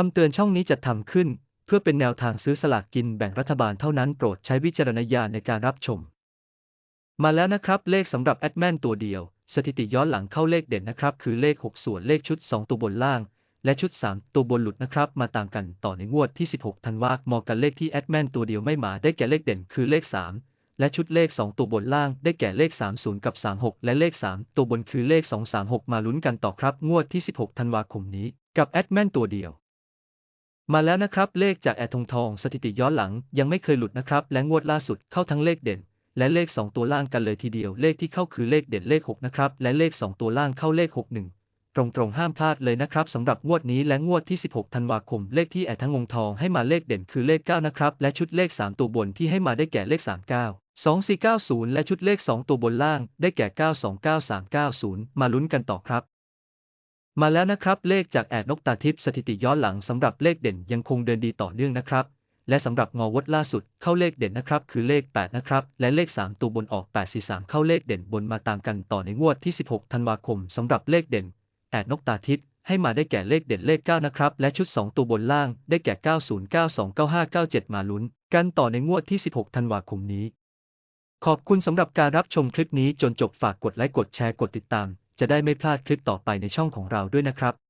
คำเตือนช่องนี้จัดทำขึ้น เพื่อเป็นแนวทางซื้อสลากกินแบ่งรัฐบาลเท่านั้นโปรดใช้วิจารณญาณในการรับชม มาแล้วนะครับเลขสำหรับแอดแมนตัวเดียว สถิติย้อนหลังเข้าเลขเด่นนะครับ คือเลข 6 ส่วนเลขชุด 2 ตัวบนล่าง และชุด 3 ตัวบนหลุดนะครับ มาตามกันต่อในงวดที่ 16 ธันวาคมกันเลขที่แอดแมนตัวเดียวไม่มาได้แก่เลขเด่นคือเลข 3และชุดเลข 2 ตัวบนล่างได้แก่เลข 30 กับ 36 และเลข 3 ตัวบนคือเลข 236 มาลุ้นกันต่อครับ งวดที่ 16 ธันวาคมนี้ กับแอดแมนตัวเดียว มาแล้วนะครับเลขจากแอทองทองสถิติย้อนหลังยังไม่เคยหลุดนะครับ และงวดล่าสุดเข้าทั้งเลขเด่น และเลข 2 ตัวล่างกันเลยทีเดียวเลขที่เข้าคือเลขเด่นเลข 6 นะครับ และเลข 2 ตัวล่างเข้าเลข 61 ตรงๆห้ามพลาดเลยนะครับสำหรับงวดนี้และงวดที่ 16 ธันวาคม เลขที่แอร์ทั้งงงทองให้มาเลขเด่นคือเลข 9 นะครับ และชุดเลข 3 ตัวบนที่ให้มาได้แก่เลข 39 2490 และชุดเลข 2 ตัวบนล่างได้แก่ 929390 มาลุ้นกันต่อครับ มาแล้วนะครับเลขจากแอดนกตาทิพย์สถิติย้อนหลังสำหรับเลขเด่นยังคงเดินดีต่อเนื่องนะครับ และสำหรับงอวดล่าสุดเข้าเลขเด่นนะครับ คือเลข 8 นะครับ และเลข 3 ตัวบนออก 843 เข้าเลขเด่นบนมาตามกันต่อในงวดที่ 16 ธันวาคมสำหรับเลขเด่น แอดนกตาทิพย์ให้มาได้แก่เลขเด่นเลข 9 นะครับ และชุด 2 ตัวบนล่างได้แก่ 90929597 มาลุ้น กันต่อในงวดที่ 16 ธันวาคมนี้ ขอบคุณสำหรับการรับชมคลิปนี้จนจบฝากกดไลค์กดแชร์กดติดตาม จะได้ไม่พลาดคลิปต่อไปในช่องของเราด้วยนะครับ